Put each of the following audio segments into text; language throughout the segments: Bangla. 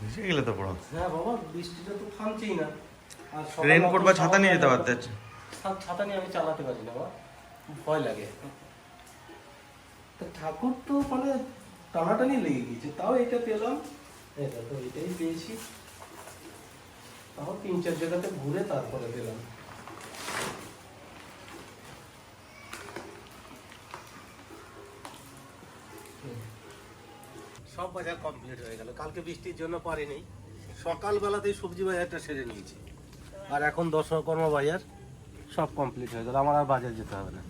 ভিজে গেলে তো পড়ো হ্যাঁ বাবা বৃষ্টিটা তো থামছেই না। রেনকোট বা ছাতা নিয়ে যেতে পারতে ছাতা নিয়ে আমি চালাতে পারি না বাবা ভয় লাগে। তা ঠাকুর তো মানে টানাটানি লেগে গিয়েছে তাও এটা পেলাম। এটা তো এটাই পেয়েছি। তাও তিন চার জায়গাতে ঘুরে তারপরে পেলাম। সব বাজার কমপ্লিট হয়ে গেল। কালকে বৃষ্টির জন্য পারিনি। সকালবেলাতেই সবজি বাজারটা সেরে নিয়েছি। আর এখন দশকর্ম বাজার সব কমপ্লিট হয়ে গেল। আমার আর বাজার যেতে হবে না।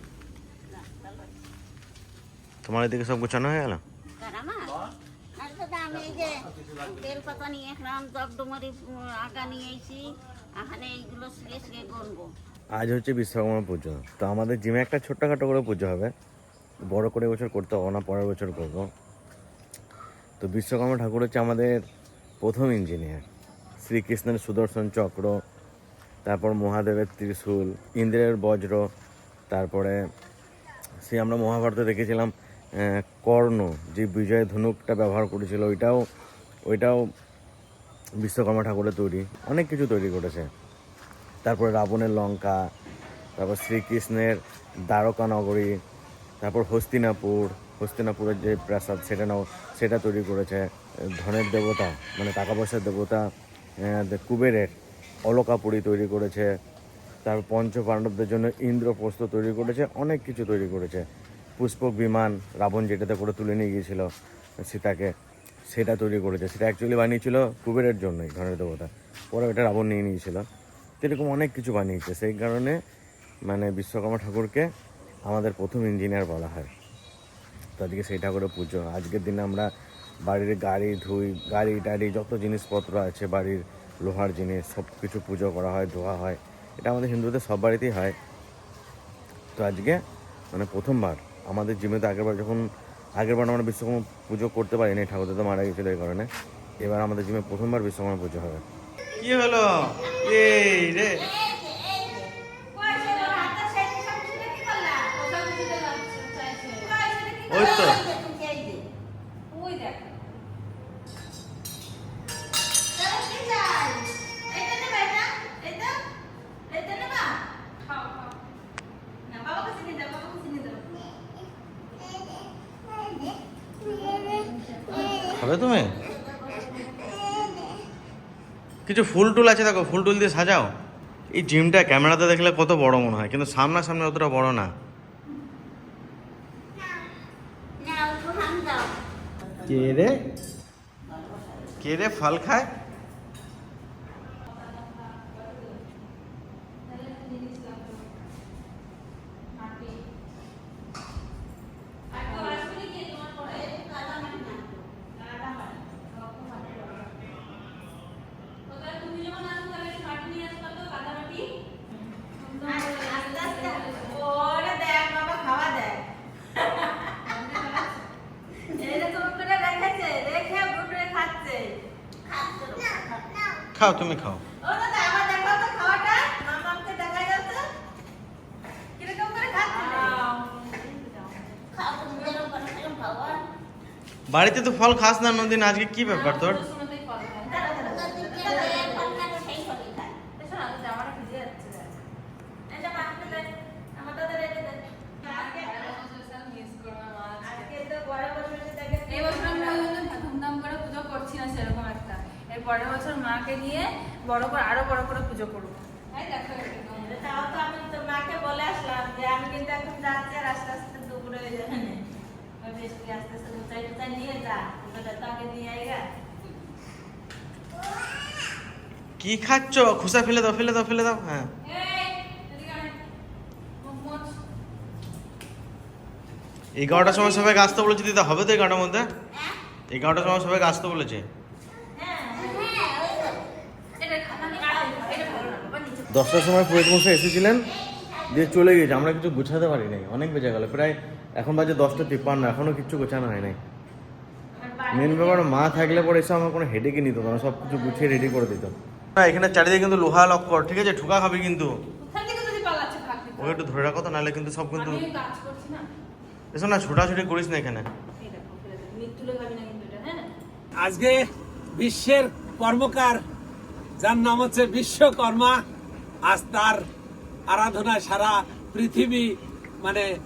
তোমার এদিকে সব গোছানো হয়ে গেল? কারামা আর দাদা আমি এই যে বেলপাতা নিয়ে আসলাম জগডুমারি আঁকা নিয়ে এসেছি। এখানে এইগুলো শিখে শিখে গনবো। আজ হচ্ছে বিশ্বকর্মা পুজো। তো আমাদের জিমে একটা ছোট্টখাটো করে পুজো হবে। বড় করে বছর করতে হবে না পরের বছর করব। তো বিশ্বকর্মা ঠাকুর হচ্ছে আমাদের প্রথম ইঞ্জিনিয়ার শ্রীকৃষ্ণের সুদর্শন চক্র, তারপর মহাদেবের ত্রিশূল, ইন্দ্রের বজ্র, তারপরে সে আমরা মহাভারতে দেখেছিলাম কর্ণ, যে বিজয় ধনুকটা ব্যবহার করেছিল, ওইটাও ওইটাও বিশ্বকর্মা ঠাকুরের তৈরি, অনেক কিছু তৈরি করেছে। তারপরে রাবণের লঙ্কা, তারপর শ্রীকৃষ্ণের দ্বারকা নগরী তারপর হস্তিনাপুর হস্তিনাপুরের যে প্রাসাদ সেটা নাও সেটা তৈরি করেছে ধনের দেবতা মানে টাকা পয়সার দেবতা কুবেরের অলকাপুরী তৈরি করেছে, তার পঞ্চ পাণ্ডবদের জন্য ইন্দ্রপ্রস্থ তৈরি করেছে, অনেক কিছু তৈরি করেছে। পুষ্পক বিমান, রাবণ যেটাতে করে তুলে নিয়ে গিয়েছিল, সীতাকে, সেটা তৈরি করেছে। সেটা অ্যাকচুয়ালি বানিয়েছিল কুবেরের জন্যই, ধনের দেবতা। পরে ওটা রাবণ নিয়ে নিয়েছিল। এরকম অনেক কিছু বানিয়েছে। সেই কারণে মানে বিশ্বকর্মা ঠাকুরকে আমাদের প্রথম ইঞ্জিনিয়ার বলা হয়। তো আজকে সেই ঠাকুরের পুজো। আজকের দিনে আমরা বাড়ির গাড়ি, ধুই, গাড়ি, টাড়ি, যত জিনিসপত্র আছে, বাড়ির লোহার জিনিস সব কিছু পুজো করা হয়, ধোয়া হয়। এটা আমাদের হিন্দুদের সব বাড়িতেই হয়। তো আজকে মানে প্রথমবার আমাদের জিমেতে আগেরবার যখন, আগেরবার আমরা বিশ্বকর্মা পুজো করতে পারিনি, ঠাকুর তো মারা গেছিল এই কারণে। এবার আমাদের জিমে প্রথমবার বিশ্বকর্মা পুজো হবে। কি হলো? রে। ওই তো। খাবে তুমি? কিছু ফুল টুল আছে দেখো ফুল টুল দিয়ে সাজাও। এই জিমটা ক্যামেরাতে দেখলে কত বড় মনে হয় কিন্তু সামনাসামনি অতটা বড় না। কে রে কে রে ফল খায় খাও তুমি খাও। বাড়িতে তো ফল খাস না নদিন আজকে কি ব্যাপার তোর এই বছর আমরা ওই জন্য ধুমধাম করে পুজো করছি না সেরকম একটা এর পরের বছর মাকে নিয়ে বড় করে আরও বড় করে পুজো করব। এই দেখো এরকম। তাও তো আমি তো মাকে বলে আসলাম যে আমি কিন্তু এখন যাচ্ছি আর আস্তে আস্তে দুপুরে হয়ে যাবে। বৃষ্টি আস্তে আস্তে গুছাই টুচাই নিয়ে যা ওটা নিয়ে আইগা কি খাচ্ছ? খোসা ফেলে দাও ফেলে দাও ফেলে দাও। হ্যাঁ। এগারোটার সময় সবাইকে আসতে বলেছে দিদা হবে তো এগারোটার মধ্যে? এগারোটার সময় সবাইকে আসতে বলেছে এটা খাতা নিয়ে কাটো। এটা ভালো না, বাবা, নিচে দশটার সময় পুরোহিত মশাই এসেছিলেন দিয়ে চলে গিয়েছে। আমরা কিছু গোছাতে পারি নাই অনেক বেজে গেল প্রায় এখন বাজে দশটা তিপ্পান্ন এখনও কিচ্ছু গোছানো হয় নাই। মেন ব্যাপার মা থাকলে পরে এসে আমার কোনো হেডেকে নিত না সব কিছু গুছিয়ে রেডি করে দিত। না এখানে চারিদিকে কিন্তু লোহা লক কর ঠিক আছে? ঠুকা খাবি কিন্তু। কোথা থেকে যদি পালাচ্ছে ভাগ দিতে ও একটু ধরে রাখো তো নাহলে কিন্তু সব কিন্তু আমি না। এসব না ছোটাছুটি করিস না এখানে। হ্যাঁ? আজকে বিশ্বের কর্মকার যার নাম হচ্ছে বিশ্বকর্মা আজ তার আরাধনায় সারা পৃথিবী মানে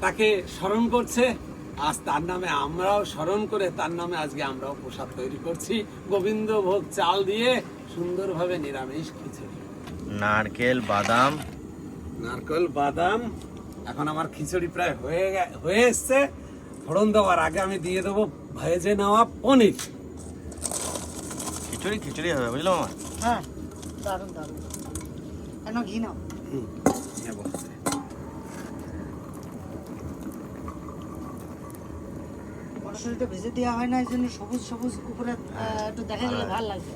তাকে স্মরণ করছে। আজ তার নামে আমরাও স্মরণ করে তার নামে আজকে আমরাও প্রসাদ তৈরি করছি। গোবিন্দ ভোগ চাল দিয়ে সুন্দরভাবে নিরামিষ খিচুড়ি। নারকেল বাদাম। নারকেল বাদাম। এখন আমার খিচুড়ি প্রায় হয়ে গে- হয়ে এসছে। ফোড়ন দেওয়ার আগে আমি দিয়ে দেবো ভেজে নেওয়া পনির। খিচুড়ি খিচুড়ি হবে বুঝলো আমার? হ্যাঁ দারুণ দারুণ। কেন ঘি নাও। নেব। মটরশুঁটিটা ভেজে দেওয়া হয় না এই জন্য সবুজ সবুজ উপরে একটু দেখা গেলে ভালো লাগবে।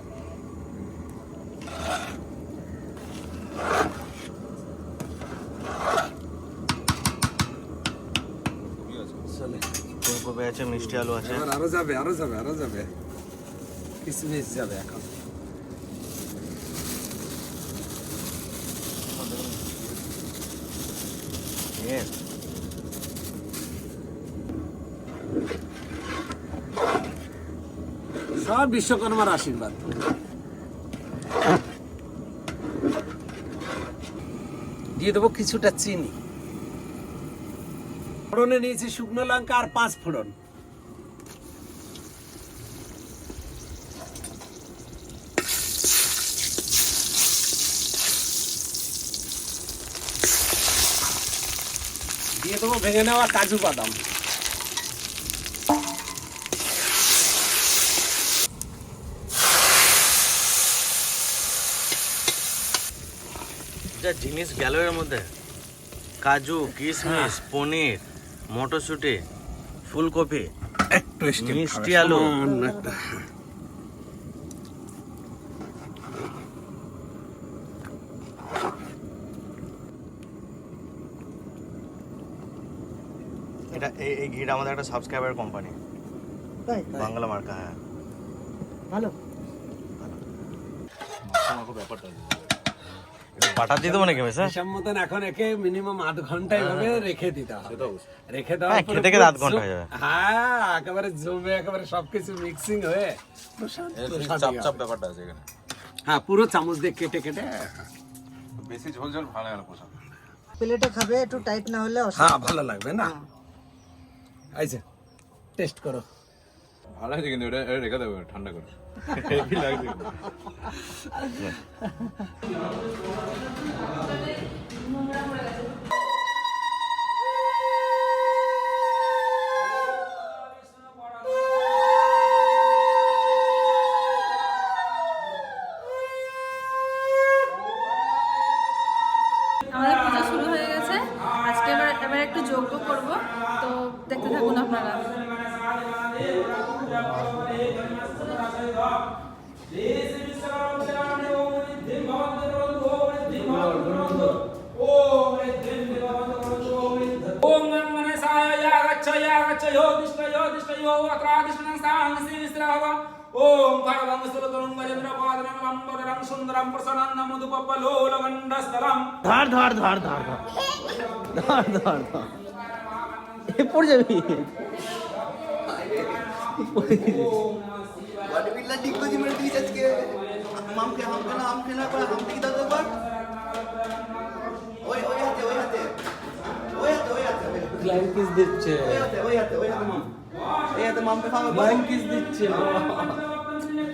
ফুলকপি আছে মিষ্টি আলু আছে। আরও যাবে আরও যাবে আরও যাবে। কিসমিস যাবে এখন। Yes. সব বিশ্বকর্মার আশীর্বাদ। দিয়ে দেবো কিছুটা চিনি। ফোড়নে নিয়েছি শুকনো লঙ্কা আর পাঁচ ফোড়ন। দেবো ভেঙে নেওয়া কাজু বাদাম। যা জিনিস গেল এর মধ্যে। কাজু কিশমিশ পনির মটরশুঁটি ফুলকপি মিষ্টি আলু। এটা এই এই ঘিটা আমাদের একটা সাবস্ক্রাইবার কোম্পানি তাই? বাংলা মার্কা হ্যাঁ। ভালো। বাটার দিয়ে দেবো নাকি স্যার? হিসাব মতন এখন একে মিনিমাম আধ ঘণ্টা এভাবে রেখে দিতে হবে। রেখে দেওয়ার হ্যাঁ, খেতে খেতে আধ ঘণ্টা হয়ে যাবে। হ্যাঁ একেবারে জমে একেবারে সবকিছু মিক্সিং হয়ে প্রসাদই ব্যাপারটা আছে এখানে। হ্যাঁ পুরো চামচ দিয়ে কেটে কেটে। বেশি ঝোল ঝোল ভালো লাগে না পোশাক প্লেটে খাবে একটু টাইট না হলে হ্যাঁ ভালো লাগবে না? আচ্ছা টেস্ট করো। ভালো আছে কিন্তু এটা রেখে দেবো ঠান্ডা করে। হেভি লাগছে কিন্তু। खरवं सुरतरं गजेन्द्र पादनं लंबोदरं सुन्दरं प्रसन्नं मुदुपप्पलोलगण्डस्थलं ধর ধর ধর ধর ধর ধর ধর ধর এ পড়ে যাবি ফ্লাইং কিস দিচ্ছে ফ্লাইং কিস দিচ্ছে হাম করে দাও, হাম করে দাও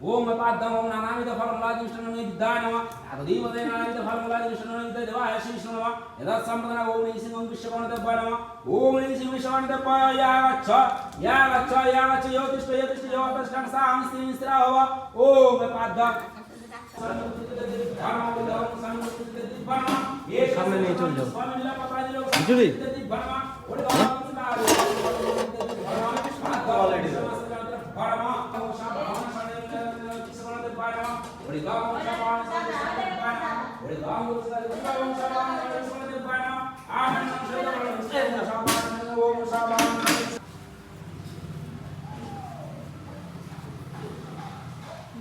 ओम पादमं नानाविध फलमलादि विष्णुनो निदानम आदिदेव देनानाविध फलमलादि विष्णुनो निदेवाय शीशनम यदा संपदना ओम नीसिंगं विश्वकोणते पाडम ओम नीसिंगं विश्वकोणते पायाच यागच यागच योतिष्ट योतिष्ट योपस्थान सांस्त्री निस्त्राव ओम पाद धर्म धर्म ये नहीं चल जाओ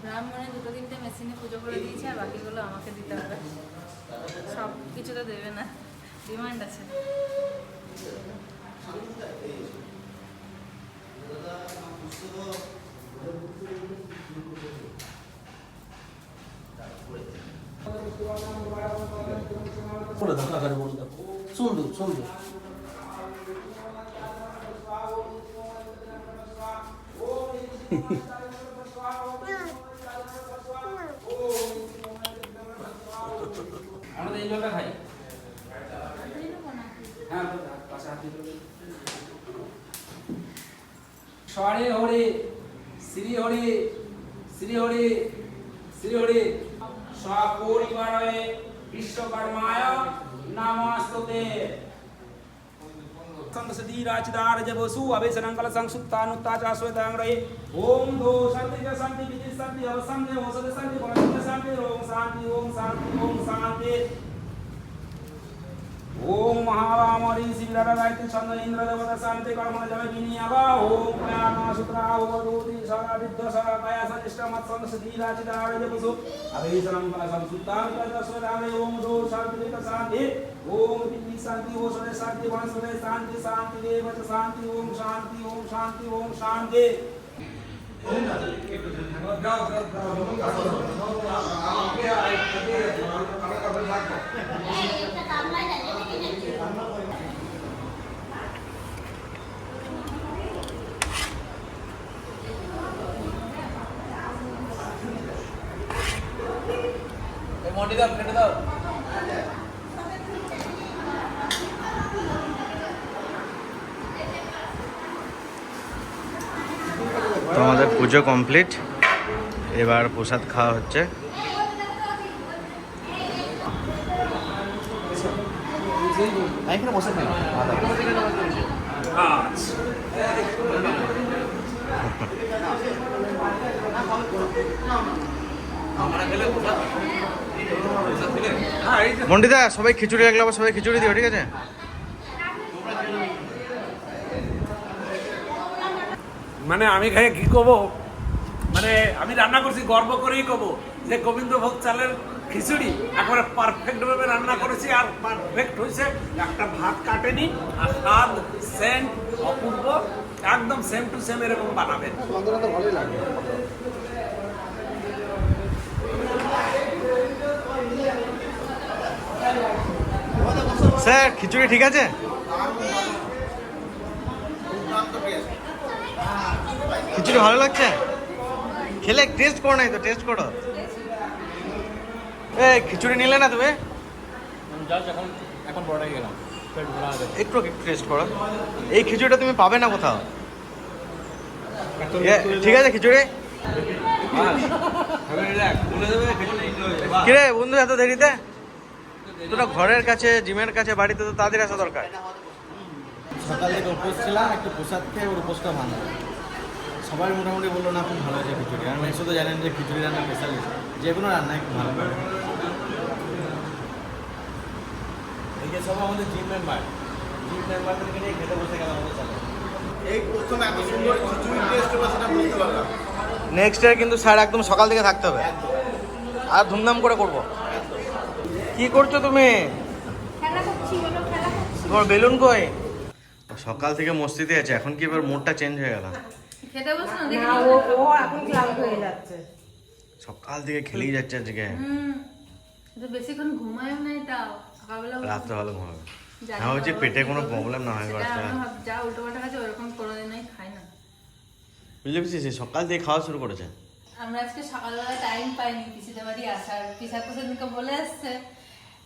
ব্রাহ্মণে দুটো তিনটে মেশিনে পুজো করে দিয়েছে আর বাকিগুলো আমাকে দিতে হবে। সব কিছু তো দেবে না। ডিমান্ড আছে। বলে দাও কাকারে বলে দাও সুন্দর সুন্দর আমরা তো এই सु अभे संकल संसुप्ता नुत्ता चा श्वेतांग रहे ओम दो शांति च शांति विधि शांति अवसम ने औषध शांति भगवत शांति ओम शांति ओम शांति ओम शांति ओम महावामरी शिविरा गायत्री छंद इंद्र देवता शांति कर्म जय विनियावा ओम प्रयाना सूत्रा ओवदूति सदा विद्ध सदा कया सनिष्ठ मत संसदी राजदार जब सु अभे संकल संसुप्ता नुत्ता चा श्वेतांग रहे ओम दो शांति विधि शांति ओम दिव्य शांति ओम सदा शांति वण सदा शांति शांति देव वच शांति ओम शांति ओम शांति ओम शांति ओम मोटी दाव फ्रेंड दाव পুজো কমপ্লিট। এবার প্রসাদ খাওয়া হচ্ছে। মন্ডিদা, সবাই খিচুড়ি রাখলে আবার সবাই খিচুড়ি দিও, ঠিক আছে? মানে আমি খাই কি কব? মানে আমি রান্না করছি গর্ব করেই কব যে গোবিন্দভোগ চালের খিচুড়ি একবারে পারফেক্ট ভাবে রান্না করেছি আর পারফেক্ট হয়েছে। একটা ভাত কাটেনি আর স্বাদ সেন্ট অপূর্ব একদম সেম টু সেম এরকম বানাবেন। স্যার খিচুড়ি ঠিক আছে? খিচুড়ি ভালো লাগছে? খেলে টেস্ট করো নাই তো টেস্ট করো। এ খিচুড়ি নিলে না তুমি? এখন বড়াই গেলাম একটু একটু টেস্ট করো। এই খিচুড়িটা তুমি পাবে না কোথাও? ঠিক আছে খিচুড়ি? কিরে বন্ধু এত দেরিতে? তোরা ঘরের কাছে জিমের কাছে বাড়িতে তো তাদের আসা দরকার। সকাল উপোস ছিলাম একটু প্রসাদ খেয়ে ওর উপোসটা ভাঙা সবাই মোটামুটি বলল না খুব ভালো হয়েছে খিচুড়ি। আর মেসো তো জানেন যে খিচুড়ি রান্না স্পেশালিস্ট যে কোনো রান্নাই খুব ভালো করে। এই যে সব আমাদের জিম মেম্বার জিম মেম্বারদেরকে নিয়ে খেতে বসে গেল আমাদের সাথে। এই প্রথম এত সুন্দর খিচুড়ি টেস্ট হবে সেটা বুঝতে পারলাম। নেক্সট ইয়ার কিন্তু স্যার একদম সকাল থেকে থাকতে হবে। আর ধুমধাম করে করব। কি করছ তুমি? খেলা করছি বলো খেলা করছি। তোমার বেলুন কই? সকাল থেকে মস্তিতে আছে এখন কি এবার মুডটা চেঞ্জ হয়ে গেল? খেতে বসো না দেখি ও ও এখন ক্লান্ত হয়ে যাচ্ছে। সকাল থেকে খেলেই যাচ্ছে আজকে। হুম তো বেশিক্ষণ ঘুমায়ও নাই তাও। সকালবেলা রাত্রে ভালো ঘুমাবে। হ্যাঁ হচ্ছে পেটে কোনো প্রবলেম না হয় বাচ্চা যা উল্টো পাল্টা খাচ্ছে ওরকম কোনোদিনই খাই না। পেরেছিস সকাল থেকে খাওয়া শুরু করেছে। আমরা আজকে সকালবেলা টাইম পাইনি পিসিদের বাড়ি আসার। পিসা সেদিনকে বলে আসছে।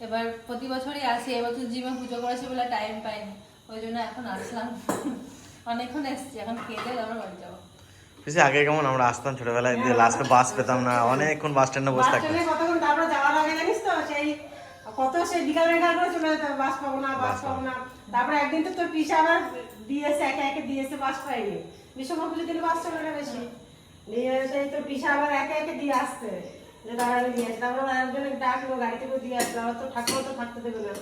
এবার প্রতি বছরই আসি এবছর জিমে পুজো করেছি বলে টাইম পাইনি। ওই জন্য এখন আসলাম। অনেকক্ষণ এসছি এখন খেয়ে দিয়ে তারপর বাড়ি যাব। আগে কেমন আমরা আসতাম ছোটবেলায় দিয়ে লাস্টে বাস পেতাম না অনেকক্ষণ বাস স্ট্যান্ডে বসে থাকতাম। কতক্ষণ তারপরে যাওয়ার আগে জানিস তো সেই কত সেই বিকাল বিকাল করে চলে যেত বাস পাবো না বাস পাবো না। তারপরে একদিন তো তোর পিসা আবার দিয়েছে একে একে দিয়েছে বাস পাইনি বিশ্বকর্মা বাস চলে না বেশি। নিয়ে সেই তোর পিসা আবার একে একে দিয়ে আসছে। যে দাঁড়া আমি দিয়ে আসি তারপরে আমার ডাকলো গাড়িতে করে দিয়ে আসলো আবার তো ঠাকুমা তো থাকতে দেবে না।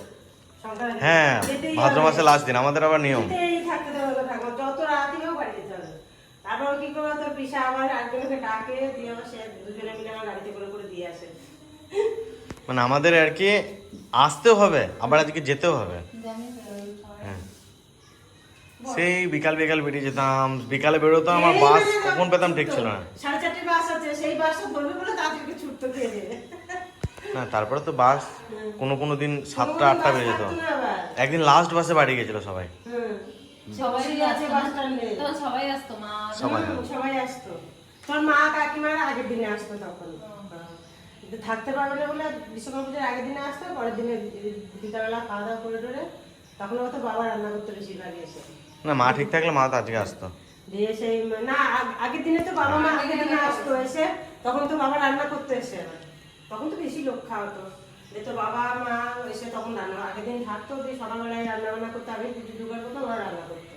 হ্যাঁ ভাদ্র মাসে লাস্ট দিন আমাদের আবার নিয়ম। থাকতে দেবে না ঠাকুমা। তারপর কি করব পিসা আবার ডাকে দিয়ে আবার সে দুজনে মিলে আমার গাড়িতে করে করে দিয়ে আসে। মানে আমাদের আর কি আসতেও হবে আবার আজকে যেতেও হবে। হ্যাঁ। সেই বিকাল বিকাল বেরিয়ে যেতাম বিকালে বেরোতাম আমার বাস কখন পেতাম ঠিক ছিল না। সাড়ে চারটে বাস আছে সেই বাসটা ধরবে বলে তাদেরকে ছুটতে দিয়ে না তারপরে তো বাস কোনো কোনো দিন সাতটা আটটা বেজে যেত। একদিন লাস্ট বাসে বাড়ি গেছিল সবাই। সবাই আছে বাস স্ট্যান্ডে তখন সবাই আসতো মা? সবাই সবাই আসতো। তোর মা কাকিমারা আগের দিনে আসতো তখন। থাকতে পারবে না বলে বিশ্বকর্মা পুজোর আগের দিনে আসতো পরের দিনে বিকালবেলা খাওয়া দাওয়া করে টোরে তখন তো বাবা রান্না করতে বেশিরভাগ এসে। না মা ঠিক থাকলে মা তো আজকে আসতো। দিয়ে সেই না আগের দিনে তো বাবা মা আগের দিনে আসতো। এসে তখন তো বাবা রান্না করতে এসে। তখন তো বেশি লোক খাওয়াতো। যে তো বাবা মা এসে তখন রান্না আগের দিন থাকতো দিয়ে সকালবেলায় রান্নাবান্না করতে আমি পুজো দুবার করতাম ওরা রান্না করতো